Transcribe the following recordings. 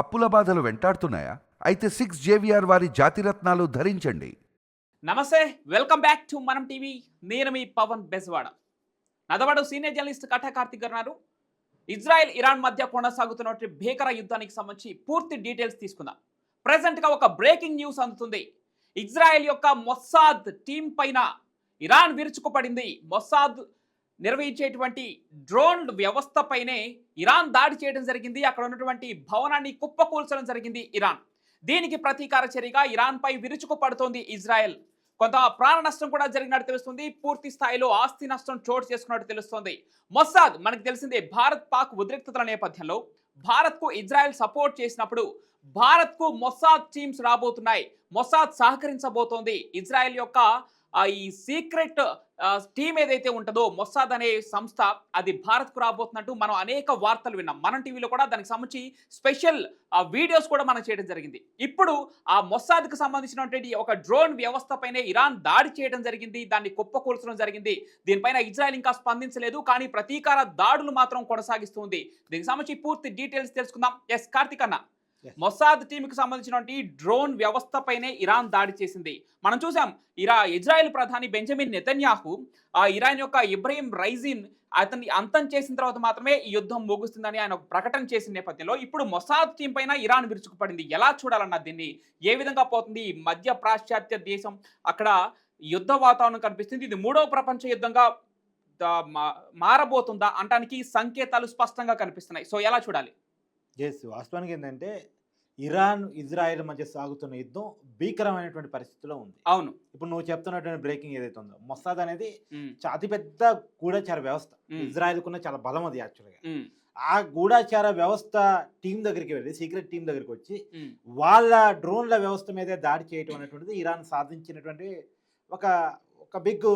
అప్పుల బాధలు వెంటాడుతున్నాయా? అయితే సిక్స్ జేవిఆర్ వారి జాతిరత్నాలు ధరించండి. నమస్తే welcome back to Manam TV. నేను మీ పవన్ బెజవాడ. నదవాడ సీనియర్ జర్నలిస్ట్ కటా కార్తిక్ గారు ఇజ్రాయెల్ ఇరాన్ మధ్య కొనసాగుతున్నటువంటి భీకర యుద్ధానికి సంబంధించి పూర్తి డీటెయిల్స్ తీసుకుందాం. ప్రజెంట్గా ఒక బ్రేకింగ్ న్యూస్ అందుతుంది. ఇజ్రాయెల్ యొక్క మొస్సాద్ టీం పైన ఇరాన్ విరుచుకుపడింది. మొస్సాద్ నిర్వహించేటువంటి డ్రోన్ వ్యవస్థపైనే ఇరాన్ దాడి చేయడం జరిగింది. అక్కడ ఉన్నటువంటి భవనాన్ని కుప్పకూల్చడం జరిగింది ఇరాన్. దీనికి ప్రతీకార చర్యగా ఇరాన్పై విరుచుకు పడుతోంది ఇజ్రాయెల్. కొంత ప్రాణ నష్టం కూడా జరిగినట్టు తెలుస్తుంది. పూర్తి స్థాయిలో ఆస్తి నష్టం చోటు చేసుకున్నట్టు తెలుస్తుంది. మొస్సాద్ మనకు తెలిసిందే భారత్ పాక్ ఉద్రిక్తతల నేపథ్యంలో భారత్కు ఇజ్రాయెల్ సపోర్ట్ చేసినప్పుడు భారత్కు మొస్సాద్ టీమ్స్ రాబోతున్నాయి. మొస్సాద్ సహకరించబోతోంది. ఇజ్రాయెల్ యొక్క ఈ సీక్రెట్ టీమ్ ఏదైతే ఉంటుందో మొస్సాద్ అనే సంస్థ అది భారత్కు రాబోతున్నట్టు మనం అనేక వార్తలు విన్నాం. మనం టీవీలో కూడా దానికి సంబంధించి స్పెషల్ వీడియోస్ కూడా మనం చేయడం జరిగింది. ఇప్పుడు ఆ మొస్సాద్కు సంబంధించినటువంటి ఒక డ్రోన్ వ్యవస్థపైనే ఇరాన్ దాడి చేయడం జరిగింది. దాన్ని కుప్పకూల్చడం జరిగింది. దీనిపైన ఇజ్రాయెల్ ఇంకా స్పందించలేదు. కానీ ప్రతీకార దాడులు మాత్రం కొనసాగిస్తుంది దీనికి సంబంధించి పూర్తి డీటెయిల్స్ తెలుసుకుందాం. ఎస్ కార్తిక్ అన్న. మొసాద్ టీంకి సంబంధించినటువంటి డ్రోన్ వ్యవస్థపైనే ఇరాన్ దాడి చేసింది. మనం చూసాం ఇరా ఇజ్రాయెల్ ప్రధాని బెంజమిన్ నెతన్యాహు ఆ ఇరాన్ యొక్క ఇబ్రహీం రైజిన్ అతన్ని అంతం చేసిన తర్వాత మాత్రమే ఈ యుద్ధం ముగుస్తుందని ఆయన ఒక ప్రకటన చేసిన నేపథ్యంలో ఇప్పుడు మొసాద్ టీం పైన ఇరాన్ విరుచుకుపడింది. ఎలా చూడాలన్న దీన్ని? ఏ విధంగా పోతుంది? మధ్య పాశ్చాత్య దేశం అక్కడ యుద్ధ వాతావరణం కనిపిస్తుంది. ఇది మూడవ ప్రపంచ యుద్ధంగా మారబోతుందా? అంటానికి సంకేతాలు స్పష్టంగా కనిపిస్తున్నాయి. సో ఎలా చూడాలి? ఎస్ వాస్తవానికి ఏంటంటే ఇరాన్ ఇజ్రాయెల్ మధ్య సాగుతున్న యుద్ధం భీకరమైనటువంటి పరిస్థితిలో ఉంది. అవును. ఇప్పుడు నువ్వు చెప్తున్నటువంటి బ్రేకింగ్ ఏదైతే ఉందో మొస్సాద్ అనేది అతిపెద్ద గూఢచార వ్యవస్థ. ఇజ్రాయెల్కున్న చాలా బలం అది యాక్చువల్గా. ఆ గూఢచార వ్యవస్థ టీం దగ్గరికి వెళ్ళి సీక్రెట్ టీం దగ్గరికి వచ్చి వాళ్ళ డ్రోన్ల వ్యవస్థ మీదే దాడి చేయటం అనేటువంటిది ఇరాన్ సాధించినటువంటి ఒక ఒక బిగ్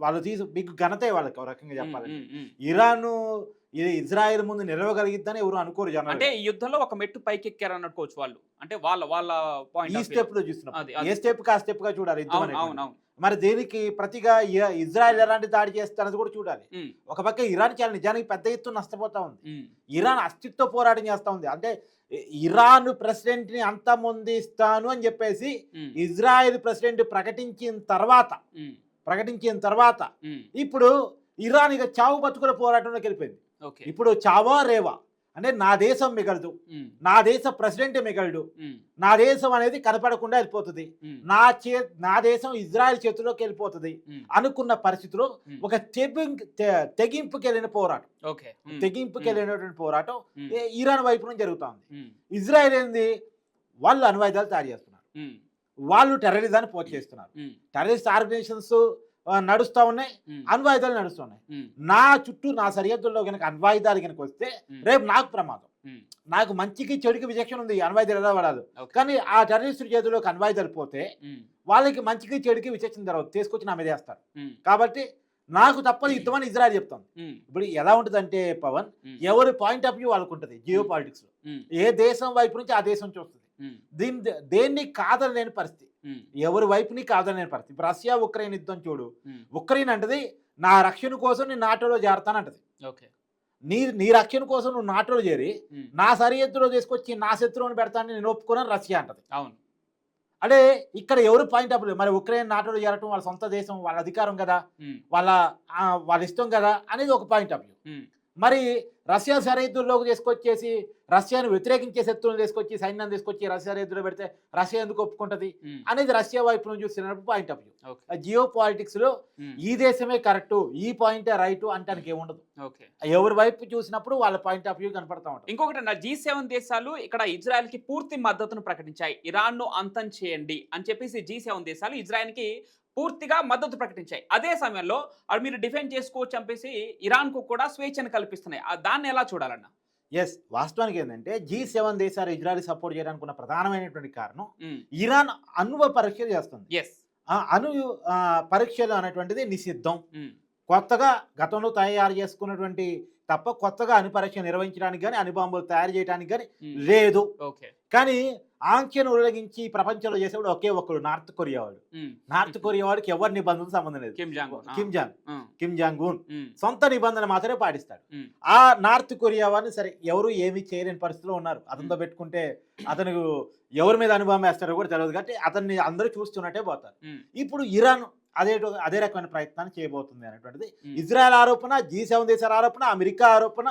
వాళ్ళు తీసు బిగ్ ఘనతే వాళ్ళకి ఒక రకంగా ఉమ్. ఇరాన్ ఇది ఇజ్రాయెల్ ముందు నిలవగలిగిద్దని ఎవరు అనుకోరు అంటే జనాలు ఈ యుద్ధంలో ఒక మెట్టు పైకి ఎక్కారు అనుకోవచ్చు వాళ్ళు. అంటే వాళ్ళ వాళ్ళ ఈ పాయింట్ స్టెప్లో చూస్తున్నాం. ఏ స్టెప్ కా స్టెప్గా చూడాలి మరి దేనికి ప్రతిగా ఇజ్రాయెల్ ఎలాంటి దాడి చేస్తారన్నది కూడా చూడాలి. ఒక పక్క ఇరాన్ చాలా నిజానికి పెద్ద ఎత్తున నష్టపోతా ఉంది. ఇరాన్ అస్తిత్వ పోరాటం చేస్తా ఉంది. అంటే ఇరాన్ ప్రెసిడెంట్ని అంతమొందిస్తాను అని చెప్పేసి ఇజ్రాయెల్ ప్రెసిడెంట్ ప్రకటించిన తర్వాత ప్రకటించిన తర్వాత ఇప్పుడు ఇరాన్ ఇక చావు బతుకుల పోరాటంలోకి వెళ్ళిపోయింది. ఇప్పుడు చావా రేవా అంటే నా దేశం మిగలదు నా దేశ ప్రెసిడెంట్ మిగలడు నా దేశం అనేది కనపడకుండా వెళ్ళిపోతుంది నా చే నా దేశం ఇజ్రాయెల్ చేతిలోకి వెళ్ళిపోతుంది అనుకున్న పరిస్థితిలో. ఒక తెగింపుకి వెళ్ళిన పోరాటం. తెగింపుకి. వెళ్ళినటువంటి పోరాటం ఇరాన్ వైపు నుంచి జరుగుతుంది. ఉమ్, ఇజ్రాయెల్ ఏంది? వాళ్ళు అణ్వాయుధాలు తయారు చేస్తున్నారు. వాళ్ళు టెర్రరిజాన్ని పోచేస్తున్నారు ఉమ్, టెర్రరిస్ట్ ఆర్గనైజేషన్స్ నడుస్తూ ఉన్నాయి. అణ్వాయుధాలు నడుస్తున్నాయి నా చుట్టూ నా సరిహద్దుల్లో కనుక అణ్వాయుధాలు కనుక వస్తే రేపు నాకు ప్రమాదం. నాకు మంచికి చెడుకి విచక్షణ ఉంది. అణ్వాయుధాలు ఎలా పడాలి. కానీ ఆ టెర్రరిస్టు చేతిలోకి అణ్వాయుధాలు పోతే వాళ్ళకి మంచికి చెడుకి విచక్షణ జరగదు తీసుకొచ్చి నా మీద వేస్తారు. కాబట్టి నాకు తప్పని యుద్ధం అని ఇజ్రాయల్ చెప్తాను ఇప్పుడు ఎలా ఉంటుందంటే పవన్ ఉమ్, ఎవరి పాయింట్ ఆఫ్ వ్యూ వాళ్ళకు ఉంటుంది. జియో పాలిటిక్స్లో. ఏ దేశం వైపు నుంచి ఆ దేశం చూస్తుంది. దీని దేన్ని కాదనలేని పరిస్థితి. ఎవరి వైపుని కాదనలేని పరిస్థితి ఇప్పుడు రష్యా ఉక్రెయిన్ యుద్ధం చూడు. ఉక్రెయిన్ అంటది నా రక్షణ కోసం నేను నాటోలో చేరతానంటది ఓకే. నీ నీ రక్షణ కోసం నువ్వు నాటోలో చేరి నా సరిహద్దులో తీసుకొచ్చి నా శత్రువుని పెడతానని నేను ఒప్పుకోనని రష్యా అంటది. అవును. అంటే ఇక్కడ ఎవరు పాయింట్ ఆఫ్ వ్యూ మరి ఉక్రెయిన్ నాటోలో చేరటం వాళ్ళ సొంత దేశం వాళ్ళ అధికారం కదా? వాళ్ళ వాళ్ళ ఇష్టం కదా? అనేది ఒక పాయింట్ ఆఫ్ వ్యూ మరి రష్యా సరిహద్దుల్లోకి తీసుకొచ్చేసి రష్యాను వ్యతిరేకించే శత్రువులు తీసుకొచ్చి సైన్యం తీసుకొచ్చి రష్యా సరిహద్దులో పెడితే రష్యా ఎందుకు ఒప్పుకుంటది? అనేది రష్యా వైపు నుంచి చూసినప్పుడు పాయింట్ ఆఫ్ వ్యూ జియో పాలిటిక్స్లో ఈ దేశమే కరెక్ట్ ఈ పాయింటే రైట్ అంటానికి ఏముండదు. ఎవరి వైపు చూసినప్పుడు వాళ్ళ పాయింట్ ఆఫ్ వ్యూ కనపడతా ఉంటుంది. ఇంకొకటి నా జీ సెవెన్ దేశాలు ఇక్కడ ఇజ్రాయెల్కి పూర్తి మద్దతును ప్రకటించాయి. ఇరాన్ను అంతం చేయండి అని చెప్పేసి జీ సెవెన్ దేశాలు ఇజ్రాయెల్కి పూర్తిగా మద్దతు ప్రకటించాయి. అదే సమయంలో అది మీరు డిఫెండ్ చేసుకోవచ్చు చెప్పేసి ఇరాన్కు కూడా స్వేచ్ఛను కల్పిస్తున్నాయి. ఆ దాన్ని ఎలా చూడాలన్న? ఎస్ వాస్తవానికి ఏంటంటే జీ సెవెన్ దేశాలు ఇజ్రాయల్ సపోర్ట్ చేయడానికి ఉన్న ప్రధానమైనటువంటి కారణం ఇరాన్ అణువ పరీక్షలు చేస్తుంది. అణు పరీక్షలు అనేటువంటిది నిషిద్ధం. కొత్తగా గతంలో తయారు చేసుకున్నటువంటి తప్ప కొత్తగా అణు పరీక్ష నిర్వహించడానికి కానీ అణుబాంబులు తయారు చేయడానికి కానీ లేదు. ఓకే. కానీ ఆంక్షను ఉల్లంఘించి ప్రపంచంలో చేసేవాడు ఒకే ఒక్కడు నార్త్ కొరియా వాడు. నార్త్ కొరియా వాడికి ఎవరి నిబంధనలు సంబంధం లేదు. Kim Jong. Kim Jong Un సొంత నిబంధనలు మాత్రమే పాటిస్తాడు. ఆ నార్త్ కొరియా వాడిని సరే ఎవరు ఏమీ చేయలేని పరిస్థితిలో ఉన్నారు. అతనితో పెట్టుకుంటే అతను ఎవరి మీద అనుభవం వేస్తారో కూడా తెలియదు కాబట్టి అతన్ని అందరూ చూస్తున్నట్టే పోతారు. ఇప్పుడు ఇరాన్ అదే అదే రకమైన ప్రయత్నాన్ని చేయబోతుంది అనేటువంటిది ఇజ్రాయెల్ ఆరోపణ జీ సెవెన్ దేశాల ఆరోపణ అమెరికా ఆరోపణ.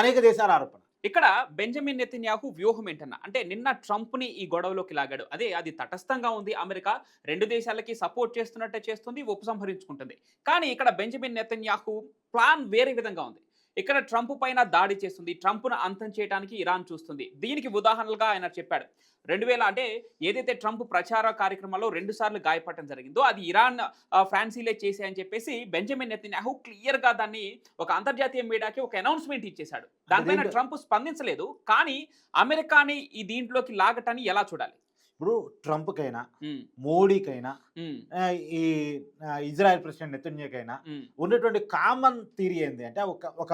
అనేక దేశాల ఆరోపణ. ఇక్కడ బెంజమిన్ నెతన్యాహు వ్యూహం ఏంటన్నా? అంటే నిన్న ట్రంప్ని ఈ గొడవలోకి లాగాడు. అదే అది తటస్థంగా ఉంది అమెరికా. రెండు దేశాలకి సపోర్ట్ చేస్తున్నట్టే చేస్తుంది ఉపసంహరించుకుంటుంది కానీ ఇక్కడ బెంజమిన్ నెతన్యాహు ప్లాన్ వేరే విధంగా ఉంది. ఇక్కడ ట్రంప్ పైన దాడి చేస్తుంది. ట్రంప్ను అంతం చేయడానికి ఇరాన్ చూస్తుంది. దీనికి ఉదాహరణలుగా ఆయన చెప్పాడు. రెండు వేల అంటే ఏదైతే ట్రంప్ ప్రచార కార్యక్రమాల్లో రెండు సార్లు గాయపడటం జరిగిందో అది ఇరాన్ ఫ్రాన్సీలే చేశాయని చెప్పేసి బెంజమిన్ నెతన్యాహు క్లియర్గా దాన్ని ఒక అంతర్జాతీయ మీడియాకి ఒక అనౌన్స్మెంట్ ఇచ్చేశాడు. దానిపైన ట్రంప్ స్పందించలేదు. కానీ అమెరికాని ఈ దీంట్లోకి లాగటాన్ని ఎలా చూడాలి? ఇప్పుడు ట్రంప్కైనా ఉమ్, మోడీకైనా ఉమ్, ఆ, ఈ ఇజ్రాయెల్ ప్రెసిడెంట్ నెతన్యాకైనా ఉన్నటువంటి కామన్ థియరీ ఏంటి అంటే ఒక ఒక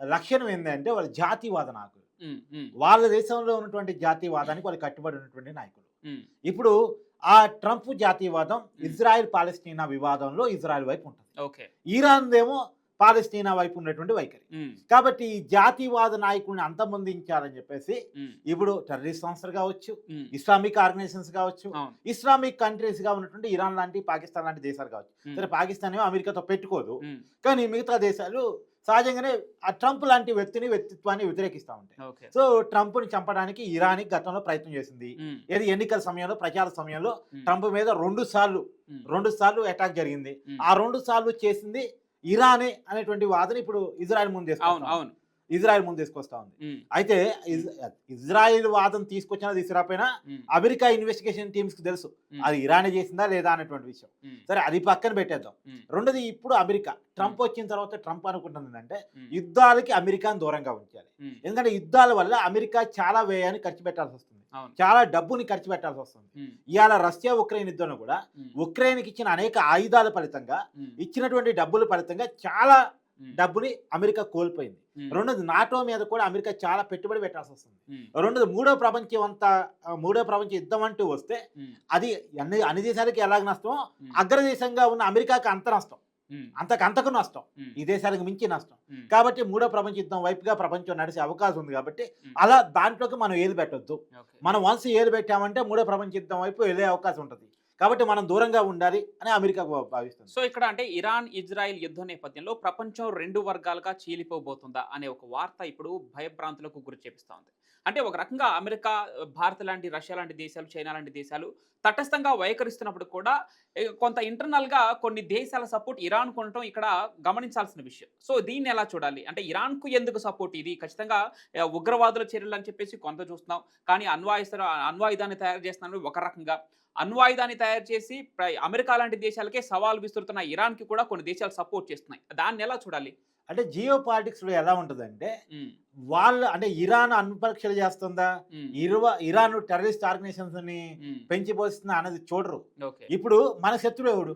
లక్షణం ఏంటి అంటే వాళ్ళ జాతివాద నాయకులు. వాళ్ళ దేశంలో ఉన్నటువంటి జాతీయవాదానికి వాళ్ళు కట్టుబడి ఉన్నటువంటి నాయకులు ఇప్పుడు ఆ ట్రంప్ జాతీయవాదం ఇజ్రాయెల్ పాలస్తీనా వివాదంలో ఇజ్రాయెల్ వైపు ఉంటుంది. ఇరాన్ ఏమో పాలస్తీనా వైపు ఉన్నటువంటి వైఖరి. కాబట్టి ఈ జాతీయవాద నాయకుడిని అంతమొందించాలని చెప్పేసి ఇప్పుడు టెర్రరిస్ట్ సంస్థలు కావచ్చు ఇస్లామిక్ ఆర్గనైజేషన్స్ కావచ్చు ఇస్లామిక్ కంట్రీస్గా ఉన్నటువంటి ఇరాన్ లాంటి పాకిస్తాన్ లాంటి దేశాలు కావచ్చు. సరే పాకిస్తాన్ ఏమో అమెరికాతో పెట్టుకోదు. కానీ మిగతా దేశాలు సహజంగానే ఆ ట్రంప్ లాంటి వ్యక్తిని వ్యక్తిత్వాన్ని వ్యతిరేకిస్తూ ఉంటాయి. సో ట్రంప్ని చంపడానికి ఇరాన్ గతంలో ప్రయత్నం చేసింది. ఏది ఎన్నికల సమయంలో ప్రచార సమయంలో ట్రంప్ మీద రెండు సార్లు రెండు సార్లు అటాక్ జరిగింది. ఆ రెండు సార్లు చేసింది ఇరానే అనేటువంటి వాదన ఇప్పుడు ఇజ్రాయెల్ ముందు అవును. అవును ఇజ్రాయెల్ ముందు తీసుకొస్తా ఉంది. అయితే ఇజ్- ఇజ్రాయెల్ వాదం తీసుకొచ్చినా తీసుకురాపోయినా అమెరికా ఇన్వెస్టిగేషన్ టీమ్స్కి తెలుసు. అది ఇరానే చేసిందా లేదా అనేటువంటి విషయం. సరే అది పక్కన పెట్టేద్దాం. రెండోది ఇప్పుడు అమెరికా. ట్రంప్ వచ్చిన తర్వాత ట్రంప్ అనుకుంటుంది ఏంటంటే ఉమ్, యుద్ధాలకి అమెరికాను దూరంగా ఉంచాలి. ఎందుకంటే యుద్ధాల వల్ల అమెరికా చాలా వ్యయాన్ని ఖర్చు పెట్టాల్సి వస్తుంది. చాలా డబ్బుని ఖర్చు పెట్టాల్సి వస్తుంది. ఇవాళ రష్యా ఉక్రెయిన్ యుద్ధంలో కూడా ఉక్రెయిన్కి ఇచ్చిన అనేక ఆయుధాల ఫలితంగా ఇచ్చినటువంటి డబ్బుల ఫలితంగా చాలా డబ్బుని అమెరికా కోల్పోయింది. రెండోది నాటో మీద కూడా అమెరికా చాలా పెట్టుబడి పెట్టాల్సి వస్తుంది. రెండోది మూడో ప్రపంచం అంతా మూడో ప్రపంచ యుద్ధం అంటూ వస్తే అది అన్ని అన్ని దేశాలకి ఎలాగ నష్టం అగ్రదేశంగా ఉన్న అమెరికాకి అంత నష్టం. అంతకు అంతకు నష్టం. ఈ దేశాలకు మించి నష్టం. కాబట్టి మూడో ప్రపంచ యుద్ధం వైపుగా ప్రపంచం నడిచే అవకాశం ఉంది కాబట్టి. అలా దాంట్లోకి మనం ఏలు పెట్టొద్దు. మనం వన్స్ ఏలు పెట్టామంటే మూడో ప్రపంచ యుద్ధం వైపు వెళ్ళే అవకాశం ఉంటుంది. కాబట్టి మనం దూరంగా ఉండాలి అని అమెరికా భావిస్తుంది. సో ఇక్కడ అంటే ఇరాన్ ఇజ్రాయెల్ యుద్ధ నేపథ్యంలో ప్రపంచం రెండు వర్గాలుగా చీలిపోబోతుందా అనే ఒక వార్త ఇప్పుడు భయభ్రాంతులకు గురి ఉంది అంటే ఒక రకంగా అమెరికా భారత్ లాంటి రష్యా లాంటి దేశాలు చైనా లాంటి దేశాలు తటస్థంగా వైఖరిస్తున్నప్పుడు కూడా కొంత ఇంటర్నల్గా కొన్ని దేశాల సపోర్ట్ ఇరాన్ కొనటం ఇక్కడ గమనించాల్సిన విషయం. సో దీన్ని ఎలా చూడాలి? అంటే ఇరాన్కు ఎందుకు సపోర్ట్ ఇది? ఖచ్చితంగా ఉగ్రవాదుల చర్యలు అని చెప్పేసి కొంత చూస్తున్నాం. కానీ అన్వాయిస్తారు అణ్వాయుధాన్ని తయారు చేస్తున్నాను ఒక రకంగా అణ్వాయుధాన్ని తయారు చేసి అమెరికా లాంటి దేశాలకే సవాల్ విస్తురుతున్న ఇరాన్కి కూడా కొన్ని దేశాలు సపోర్ట్ చేస్తున్నాయి. దాన్ని ఎలా చూడాలి? అంటే జియో పాలిటిక్స్లో ఎలా ఉంటుందంటే వాళ్ళు అంటే ఇరాన్ అణుపరీక్షలు చేస్తుందా? ఇరువ ఇరాన్ టెర్రరిస్ట్ ఆర్గనైజేషన్స్ని పెంచిపోస్తుందా అనేది చూడరు. ఇప్పుడు మన శత్రువు ఎవడు?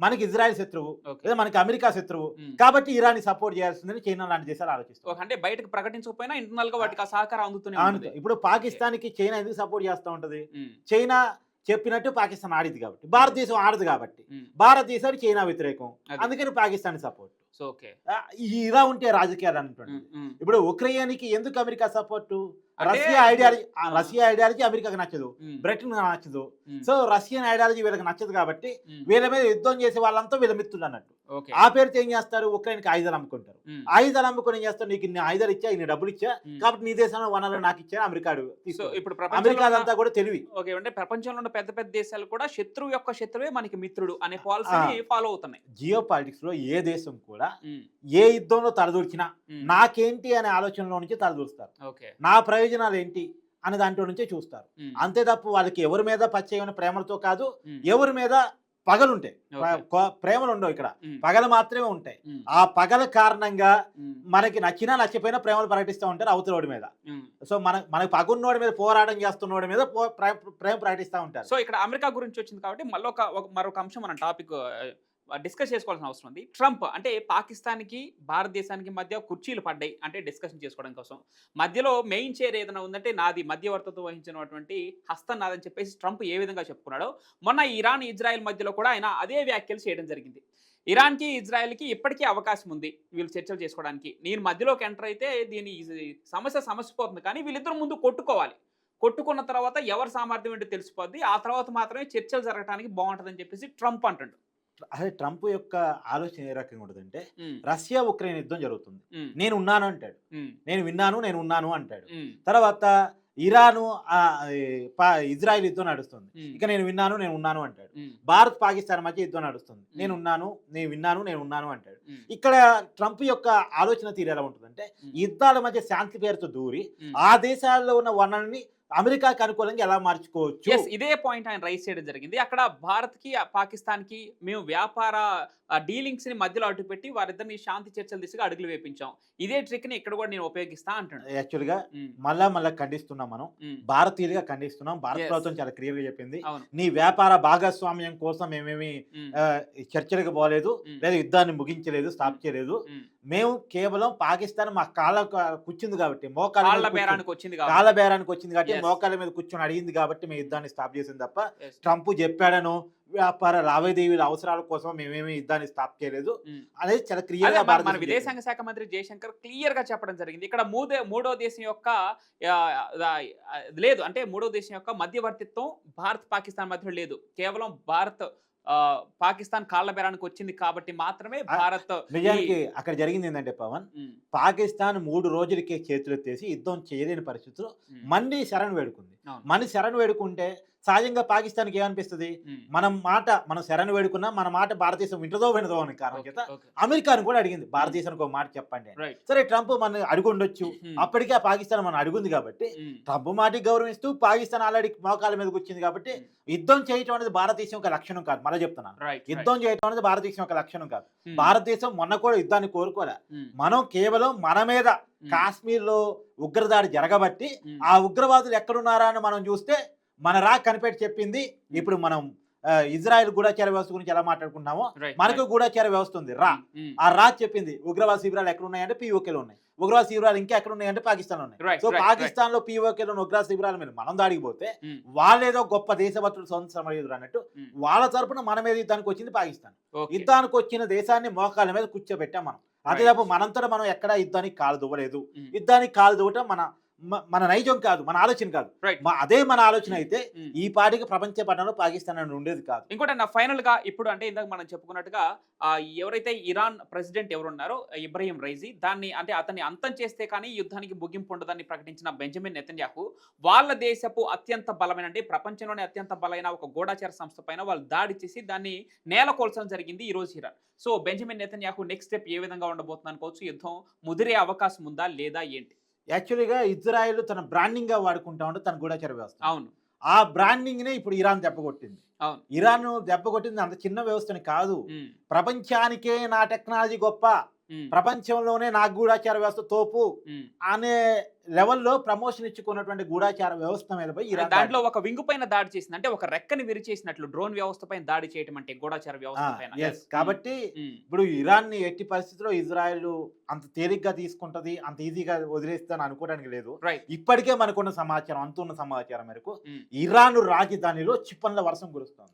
మనకి ఇజ్రాయెల్ శత్రువు లేదా మనకి అమెరికా శత్రువు. కాబట్టి ఇరాన్ సపోర్ట్ చేయాల్సిందని చైనా లాంటి దేశాలు ఆలోచిస్తారు అంటే బయటకు ప్రకటించకపోయినా ఇంటర్నల్గా వాటికి ఆ సహకారం అందుతూనే ఇప్పుడు పాకిస్తాన్కి చైనా ఎందుకు సపోర్ట్ చేస్తూ ఉంటది? చైనా చెప్పినట్టు పాకిస్తాన్ ఆడిది కాబట్టి. భారతదేశం ఆడదు కాబట్టి. భారతదేశానికి చైనా వ్యతిరేకం. అది. అందుకని పాకిస్తాన్ సపోర్ట్. ఇలా ఉంటే రాజకీయాలు ఉమ్. ఇప్పుడు ఉక్రెయిన్కి ఎందుకు America support? Russia ideology. Russia ideology అమెరికాకి నచ్చదు బ్రిటన్ నచ్చదు. సో రష్యన్ ఐడియాలజీ వీళ్ళకి నచ్చదు కాబట్టి వీళ్ళ మీద యుద్ధం చేసే వాళ్ళంతా వీళ్ళ మిత్రులు అన్నట్టు. ఆ పేరుతో ఏం చేస్తారు? ఉక్రెయిన్కి ఆయుధాలు అమ్ముకుంటారు. ఆయుధాలు అమ్ముకొని ఏం చేస్తారు? నీకు ఇన్ని ఆయుధాలు ఇచ్చా ఇన్ని డబ్బులు ఇచ్చా. కాబట్టి నీ దేశంలో వనరులు నాకు ఇచ్చా అమెరికా సో తీసుకో ఇప్పుడు అమెరికా అదంతా కూడా తెలివి. ఓకే అంటే ప్రపంచంలో ఉన్న పెద్ద పెద్ద దేశాలు కూడా శత్రువు యొక్క శత్రువే మనకి మిత్రుడు అనే పాలసీని ఫాలో అవుతున్నాయి. జియో పాలిటిక్స్లో ఏ దేశం కూడా ఉమ్, ఏ యుద్ధంలో తలదూర్చినా నాకేంటి అనే ఆలోచనలో నుంచి తలదూరుస్తారు. నా ప్రయోజనాలు ఏంటి అనే దాంట్లో నుంచే చూస్తారు. అంతే తప్ప వాళ్ళకి ఎవరి మీద పచ్చయమైన ప్రేమలతో కాదు ఎవరి మీద పగలుంటాయి. ప్రేమలు ఉండవు ఇక్కడ. పగలు మాత్రమే ఉంటాయి. ఆ పగల కారణంగా మనకి నచ్చినా నచ్చిపోయినా ప్రేమలు ప్రకటిస్తూ ఉంటారు అవతలోడి మీద. సో మన మనకి పగున్నోడి మీద పోరాటం చేస్తున్నోడి మీద ప్రేమ ప్రకటిస్తూ ఉంటారు. సో ఇక్కడ అమెరికా గురించి వచ్చింది కాబట్టి మళ్ళీ ఒక- మరొక అంశం మన టాపిక్ డిస్కస్ చేసుకోవాల్సిన అవసరం ఉంది. ట్రంప్ అంటే పాకిస్తాన్కి భారతదేశానికి మధ్య కుర్చీలు పడ్డాయి అంటే డిస్కషన్ చేసుకోవడం కోసం. మధ్యలో మెయిన్ చైర్ ఏదైనా ఉందంటే నాది మధ్యవర్తత్వం వహించినటువంటి హస్తం నాదని చెప్పేసి ట్రంప్ ఏ విధంగా చెప్పుకున్నాడో మొన్న ఇరాన్ ఇజ్రాయెల్ మధ్యలో కూడా ఆయన అదే వ్యాఖ్యలు చేయడం జరిగింది. ఇరాన్కి ఇజ్రాయెల్కి ఇప్పటికీ అవకాశం ఉంది వీళ్ళు చర్చలు చేసుకోవడానికి. నేను మధ్యలోకి ఎంటర్ అయితే దీని సమస్య సమస్య పోతుంది కానీ వీళ్ళిద్దరు ముందు కొట్టుకోవాలి. కొట్టుకున్న తర్వాత ఎవరి సామర్థ్యం ఏంటో తెలిసిపోద్ది. ఆ తర్వాత మాత్రమే చర్చలు జరగడానికి బాగుంటుందని చెప్పేసి ట్రంప్ అంటాడు. అదే ట్రంప్ యొక్క ఆలోచన ఏ రకంగా ఉంటుందంటే ఉమ్, రష్యా ఉక్రెయిన్ యుద్ధం జరుగుతుంది. నేను ఉన్నాను అంటాడు. నేను విన్నాను నేను ఉన్నాను అంటాడు. తర్వాత ఇరాను ఇజ్రాయెల్ యుద్ధం నడుస్తుంది. ఇక నేను విన్నాను నేను ఉన్నాను అంటాడు. భారత్ పాకిస్తాన్ మధ్య యుద్ధం నడుస్తుంది. నేను ఉన్నాను నేను విన్నాను నేను ఉన్నాను అంటాడు. ఇక్కడ ట్రంప్ యొక్క ఆలోచన తీరు ఎలా ఉంటుందంటే. యుద్ధాల మధ్య శాంతి పేరుతో దూరి. ఆ దేశాల్లో ఉన్న వనరుల్ని అమెరికాకి అనుకూలంగా ఎలా మార్చుకోవచ్చు? ఇదే పాయింట్ ఆయన రైస్ చేయడం జరిగింది. అక్కడ భారత్కి పాకిస్తాన్కి మేము వ్యాపార డీలింగ్స్ని మధ్యలో అడ్డు పెట్టి వారిద్దరిని శాంతి చర్చలు దిశగా అడుగులు వేపించాం. ఇదే ట్రిక్ని ఇక్కడ కూడా నేను ఉపయోగిస్తా అంటాడు యాక్చువల్గా ఉమ్, మళ్ళా మళ్ళా ఖండిస్తున్నాం మనం. ఉమ్, భారతీయులుగా ఖండిస్తున్నాం. భారత. ప్రభుత్వం చాలా క్లియర్గా చెప్పింది. నీ వ్యాపార భాగస్వామ్యం కోసం మేమేమి ఆ, చర్చలకు పోలేదు లేదా యుద్ధాన్ని ముగించలేదు స్టాప్ చేయలేదు. మేము కేవలం పాకిస్తాన్ మా కాళ్ళ కూర్చుంది కాబట్టి మోకాళ్ళ. బేరానికి వచ్చింది కాబట్టి. మోకాళ్ళ మీద కూర్చొని అడిగింది కాబట్టి మేము యుద్ధాన్ని స్టాప్ చేసింది తప్ప. ట్రంప్ చెప్పాడను వ్యాపార లావాదేవీల అవసరాల కోసం మేమేమి యుద్ధాన్ని స్టాప్ చేయలేదు ఉమ్. అనేది చాలా క్లియర్గా మన-. విదేశాంగ శాఖ మంత్రి జయశంకర్ క్లియర్గా చెప్పడం జరిగింది ఇక్కడ మూడే మూడో దేశం యొక్క లేదు అంటే మూడో దేశం యొక్క మధ్యవర్తిత్వం భారత్ పాకిస్తాన్ మధ్యలో లేదు కేవలం భారత్ పాకిస్తాన్ కాళ్ళ బేరానికి వచ్చింది కాబట్టి మాత్రమే భారత్ నిజానికి అక్కడ జరిగింది ఏంటంటే పవన్ పాకిస్తాన్ మూడు రోజులకే చేతులెత్తేసి యుద్ధం చేయలేని పరిస్థితిలో మంది శరణ్ వేడుకుంది. మన శరణ్ వేడుకుంటే సహజంగా పాకిస్తాన్కి ఏమనిపిస్తుంది? ఉమ్. మనం మాట మనం శరణ్ వేడుకున్నా మన మాట భారతదేశం వింటదో వినదో అని కారణం చేత. అమెరికాను కూడా అడిగింది. భారతదేశానికి ఒక మాట చెప్పండి సరే ట్రంప్ మన అడుగుండొచ్చు అప్పటికే ఆ పాకిస్తాన్ మనం అడుగుంది కాబట్టి ట్రంప్ మాటికి గౌరవిస్తూ పాకిస్తాన్ ఆల్రెడీ మోకాల మీదకి వచ్చింది కాబట్టి. యుద్ధం చేయటం అనేది భారతదేశం ఒక లక్షణం కాదు. మళ్ళీ చెప్తున్నాను. యుద్ధం చేయటం అనేది భారతదేశం ఒక లక్షణం కాదు. భారతదేశం మొన్న కూడా యుద్ధాన్ని కోరుకోలే. మనం కేవలం మన మీద కాశ్మీర్లో ఉగ్రదాడి జరగబట్టి ఆ ఉగ్రవాదులు ఎక్కడున్నారా అని మనం చూస్తే మన రా కనిపెట్టి చెప్పింది. ఇప్పుడు మనం ఇజ్రాయెల్ గూఢచార వ్యవస్థ గురించి ఎలా మాట్లాడుకుంటున్నామో మనకు. గూఢచార వ్యవస్థ ఉంది. రా. ఉమ్, ఆ రా చెప్పింది. ఉగ్రవాద శిబిరాలు ఎక్కడ ఉన్నాయంటే పీఓకేలో ఉన్నాయి. ఉగ్రవాద శిబిరాలు ఇంకా ఎక్కడ ఉన్నాయంటే పాకిస్తాన్ ఉన్నాయి సో పాకిస్తాన్లో పీఓకేలో ఉగ్రవాద శిబిరాల మీద మనం దాడికి పోతే ఉమ్, వాళ్ళేదో గొప్ప దేశభక్తులు స్వతంత్ర సమరయోధులు అన్నట్టు. వాళ్ళ తరపున మన మీద యుద్ధానికి వచ్చింది పాకిస్తాన్. యుద్ధానికి వచ్చిన దేశాన్ని మోకాళ్ళ మీద కూర్చోబెట్టాం మనం. అదే. తప్ప మనంతటా మనం ఎక్కడ యుద్ధానికి కాలు దువ్వలేదు. యుద్ధానికి కాలు దువ్వటం మన మన నైజం కాదు మన ఆలోచన కాదు. అదే మన ఆలోచన అయితే ఉమ్. ఈ పాటికి ప్రపంచ పట్టణంలో పాకిస్తాన్ అని ఉండేది కాదు. ఇంకోటి నా ఫైనల్గా ఇప్పుడు అంటే ఇందాక మనం చెప్పుకున్నట్టుగా ఎవరైతే ఇరాన్ ప్రెసిడెంట్ ఎవరున్నారో ఇబ్రహీం రైజీ దాన్ని అంటే అతన్ని అంతం చేస్తే కానీ యుద్ధానికి ముగింపు ఉండదని ప్రకటించిన బెంజమిన్ నెతన్యాహు వాళ్ళ దేశపు అత్యంత బలమైన అంటే ప్రపంచంలోనే అత్యంత బలమైన ఒక గూఢాచార సంస్థ పైన వాళ్ళు దాడి చేసి దాన్ని నేలకొల్చడం జరిగింది ఈ రోజు Iran. So Benjamin Netanyahu next step ఏ విధంగా ఉండబోతుంది అనుకోవచ్చు యుద్ధం ముదిరే అవకాశం ఉందా లేదా ఏంటి? యాక్చువల్గా ఇజ్రాయెల్ తన బ్రాండింగ్గా వాడుకుంటా ఉంటే తన గూఢచార వ్యవస్థ అవును. ఆ బ్రాండింగ్ నే ఇప్పుడు ఇరాన్ దెబ్బకొట్టింది అవును. ఇరాన్ దెబ్బకొట్టింది అంత చిన్న వ్యవస్థని కాదు. ప్రపంచానికే నా టెక్నాలజీ గొప్ప. ప్రపంచంలోనే నా గూఢాచార వ్యవస్థ తోపు. అనే లెవెల్లో ప్రమోషన్ ఇచ్చుకున్నటువంటి గూఢాచార వ్యవస్థ మీద పోయి దాంట్లో ఒక వింగు పైన దాడి చేసింది. అంటే ఒక రెక్కని విరిచేసినట్లు డ్రోన్ వ్యవస్థ పైన దాడి చేయటం అంటే గూఢాచార వ్యవస్థ కాబట్టి ఇప్పుడు ఇరాన్ని ఎట్టి పరిస్థితిలో ఇజ్రాయెల్ అంత తేలిగ్గా తీసుకుంటది అంత ఈజీగా వదిలేస్తుందని అనుకోవడానికి లేదు. ఇప్పటికే మనకున్న సమాచారం అంతున్న సమాచారం మేరకు ఇరాన్ రాజధానిలో చిప్పన్ల వర్షం కురుస్తుంది.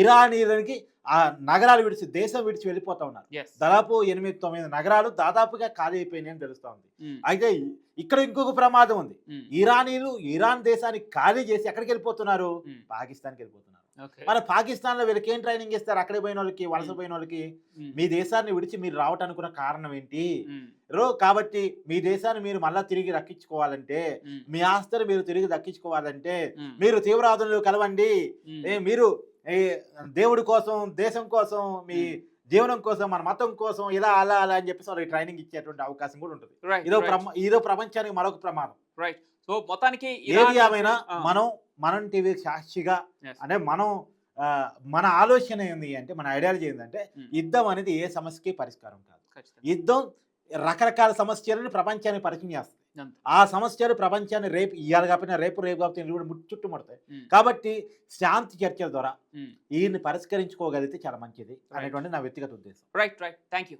ఇరానీలకి ఆ నగరాలు విడిచి దేశం విడిచి వెళ్ళిపోతా ఉన్నారు. దాదాపు ఎనిమిది తొమ్మిది నగరాలు దాదాపుగా ఖాళీ అయిపోయినాయి అని తెలుస్తా ఉంది. అయితే ఇక్కడ ఇంకొక ప్రమాదం ఉంది. ఇరానీలు ఇరాన్ దేశాన్ని ఖాళీ చేసి ఎక్కడికి వెళ్ళిపోతున్నారు? పాకిస్తాన్కి వెళ్ళిపోతున్నారు. మన పాకిస్తాన్లో వీళ్ళకి ఏం ట్రైనింగ్ ఇస్తారు అక్కడికి పోయిన వాళ్ళకి వలస పోయిన వాళ్ళకి? మీ దేశాన్ని విడిచి మీరు రావటానికి కారణం ఏంటి? రో కాబట్టి మీ దేశాన్ని మీరు మళ్ళా తిరిగి రక్షించుకోవాలంటే మీ ఆస్తులు మీరు తిరిగి దక్కించుకోవాలంటే మీరు తీవ్రవాదులు కలవండి. మీరు దేవుడి కోసం దేశం కోసం మీ జీవనం కోసం మన మతం కోసం ఇలా అలా అలా అని చెప్పేసి వాళ్ళకి ట్రైనింగ్ ఇచ్చేటువంటి అవకాశం కూడా ఉంటుంది. ఇదో ఇదో ప్రపంచానికి మరొక ప్రమాదం సో మొత్తానికి ఏది ఏమైనా మనం మనం టీవీ సాక్షిగా అంటే మనం మన ఆలోచన ఏంది అంటే మన ఐడియాలజీ ఏంటంటే Hmm. యుద్ధం అనేది ఏ సమస్యకి పరిష్కారం కాదు. యుద్ధం రకరకాల సమస్యలను ప్రపంచానికి పరిచయం చేస్తుంది. ఆ సమస్యలు ప్రపంచాన్ని రేపు ఇవాళ కాకపోయినా రేపు రేపు కాకపోతే ఇల్లు కూడా చుట్టుముడతాయి కాబట్టి శాంతి చర్చల ద్వారా. ఈయన్ని పరిష్కరించుకోగలిగితే చాలా మంచిది అనేటువంటి నా వ్యక్తిగత ఉద్దేశం. Right right thank you